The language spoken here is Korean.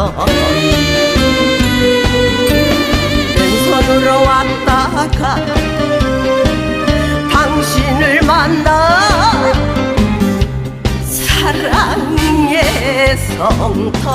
어, 어, 어. 왼손으로 왔다가 당신을 만나 사랑의 성터.